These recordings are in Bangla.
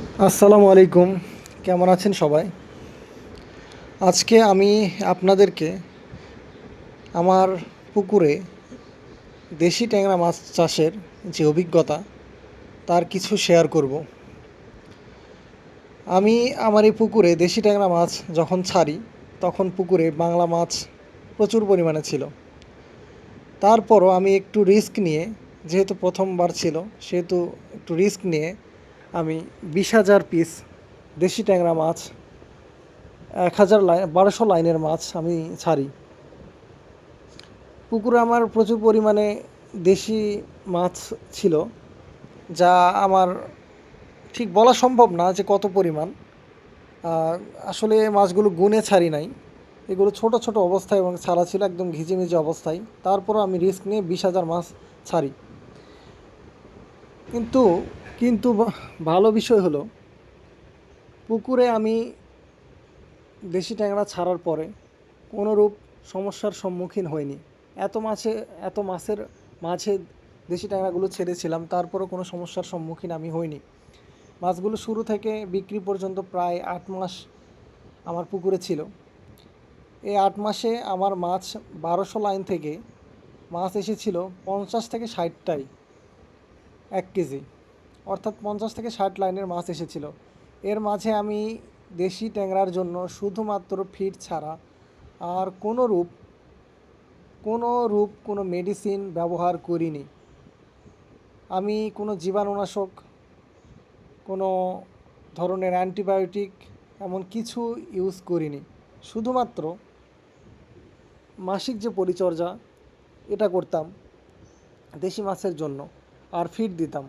আসসালামু আলাইকুম। কেমন আছেন সবাই? আজকে আমি আপনাদেরকে আমার পুকুরে দেশি ট্যাংরা মাছ চাষের যে অভিজ্ঞতা, তার কিছু শেয়ার করব। আমি আমার এই পুকুরে দেশি ট্যাংরা মাছ যখন ছাড়ি, তখন পুকুরে বাংলা মাছ প্রচুর পরিমাণে ছিল। তারপরও আমি একটু রিস্ক নিয়ে, যেহেতু প্রথমবার ছিল, সেহেতু একটু রিস্ক নিয়ে আমি বিশ হাজার পিস দেশি ট্যাংরা মাছ, এক হাজার লাইন বারোশো লাইনের মাছ আমি ছাড়ি। পুকুরে আমার প্রচুর পরিমাণে দেশি মাছ ছিল, যা আমার ঠিক বলা সম্ভব না যে কত পরিমাণ। আসলে মাছগুলো গুনে ছাড়ি নাই। এগুলো ছোট ছোট অবস্থায় এবং ছাড়া ছিল, একদম ঘিজিমিজি অবস্থায়। তারপরও আমি রিস্ক নিয়ে বিশ হাজার মাছ ছাড়ি। কিন্তু কিন্তু ভালো বিষয় হলো, পুকুরে আমি দেশি ট্যাংরা ছাড়ার পরে কোনোরূপ সমস্যার সম্মুখীন হইনি। এত মাছে, এত মাছের মাঝে দেশি ট্যাংরাগুলো ছেড়েছিলাম, তারপরও কোনো সমস্যার সম্মুখীন আমি হইনি। মাছগুলো শুরু থেকে বিক্রি পর্যন্ত প্রায় আট মাস আমার পুকুরে ছিল। এই আট মাসে আমার মাছ বারোশো লাইন থেকে, মাছ এসেছিল পঞ্চাশ থেকে ষাটটাই। এক কেজি। অর্থাৎ পঞ্চাশ থেকে ষাট লাইনের মাছ এসেছিল। এর মাঝে আমি দেশি ট্যাংরার জন্য শুধুমাত্র ফিড ছাড়া আর কোনো রূপ কোনো রূপ, কোনো মেডিসিন ব্যবহার করিনি। আমি কোনো জীবাণুনাশক, কোনো ধরনের অ্যান্টিবায়োটিক এমন কিছু ইউজ করিনি। শুধুমাত্র মাসিক যে পরিচর্যা, এটা করতাম দেশি মাছের জন্য। আর ফিড দিতাম।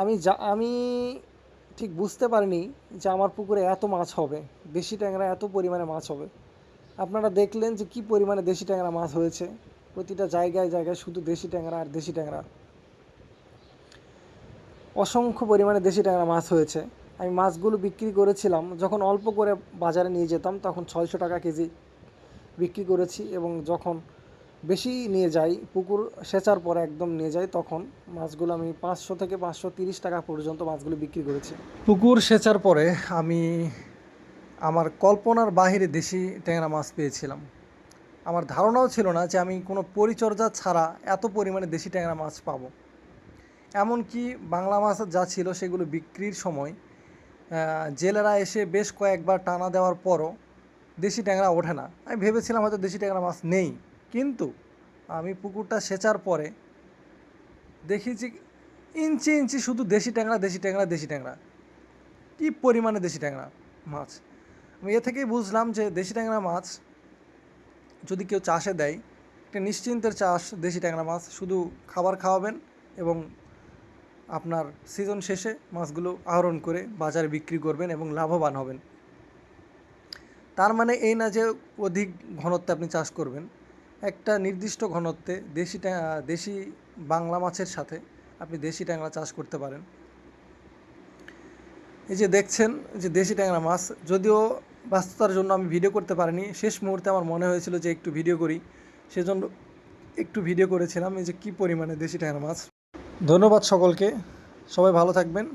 আমি যা, আমি ঠিক বুঝতে পারিনি যে আমার পুকুরে এত মাছ হবে, দেশি ট্যাংরা এত পরিমাণে মাছ হবে। আপনারা দেখলেন যে কী পরিমাণে দেশি ট্যাংরা মাছ হয়েছে। প্রতিটা জায়গায় জায়গায় শুধু দেশি ট্যাংরা আর দেশি ট্যাংরা। অসংখ্য পরিমাণে দেশি ট্যাংরা মাছ হয়েছে। আমি মাছগুলো বিক্রি করেছিলাম, যখন অল্প করে বাজারে নিয়ে যেতাম, তখন ছয়শো টাকা কেজি বিক্রি করেছি এবং যখন বেশি নিয়ে যাই, পুকুর সেচার পরে একদম নিয়ে যাই, তখন মাছগুলো আমি পাঁচশো থেকে পাঁচশো তিরিশ টাকা পর্যন্ত মাছগুলো বিক্রি করেছি। পুকুর সেচার পরে আমি আমার কল্পনার বাহিরে দেশি ট্যাংরা মাছ পেয়েছিলাম। আমার ধারণাও ছিল না যে আমি কোনো পরিচর্যা ছাড়া এত পরিমাণে দেশি ট্যাংরা মাছ পাবো। এমনকি বাংলা মাছ যা ছিল সেগুলো বিক্রির সময় জেলেরা এসে বেশ কয়েকবার টানা দেওয়ার পরও দেশি ট্যাংরা ওঠে না। আমি ভেবেছিলাম হয়তো দেশি ট্যাংরা মাছ নেই। কিন্তু আমি পুকুরটা সেচার পরে দেখি যে ইঞ্চি ইঞ্চি শুধু দেশি ট্যাংরা দেশি ট্যাংরা দেশি ট্যাংরা। কী পরিমাণে দেশি ট্যাংরা মাছ? আমি এ থেকেই বুঝলাম যে দেশি ট্যাংরা মাছ যদি কেউ চাষে দেয়, একটা নিশ্চিন্তের চাষ দেশি ট্যাংরা মাছ। শুধু খাবার খাওয়াবেন এবং আপনার সিজন শেষে মাছগুলো আহরণ করে বাজারে বিক্রি করবেন এবং লাভবান হবেন। তার মানে এই না যে অধিক ঘনত্বে আপনি চাষ করবেন একটা নির্দিষ্ট ঘনত্বে দেশি দেশি বাংলা মাছের সাথে আপনি দেশি ট্যাংরা চাষ করতে পারেন। এই যে দেখছেন যে দেশি ট্যাংরা মাছ, যদিও ব্যস্ততার জন্য আমি ভিডিও করতে পারিনি। শেষ মুহূর্তে আমার মনে হয়েছিল যে একটু ভিডিও করি। সেজন্য একটু ভিডিও করেছিলাম। এই যে কী পরিমাণে দেশি ট্যাংরা মাছ। ধন্যবাদ সকলকে। সবাই ভালো থাকবেন।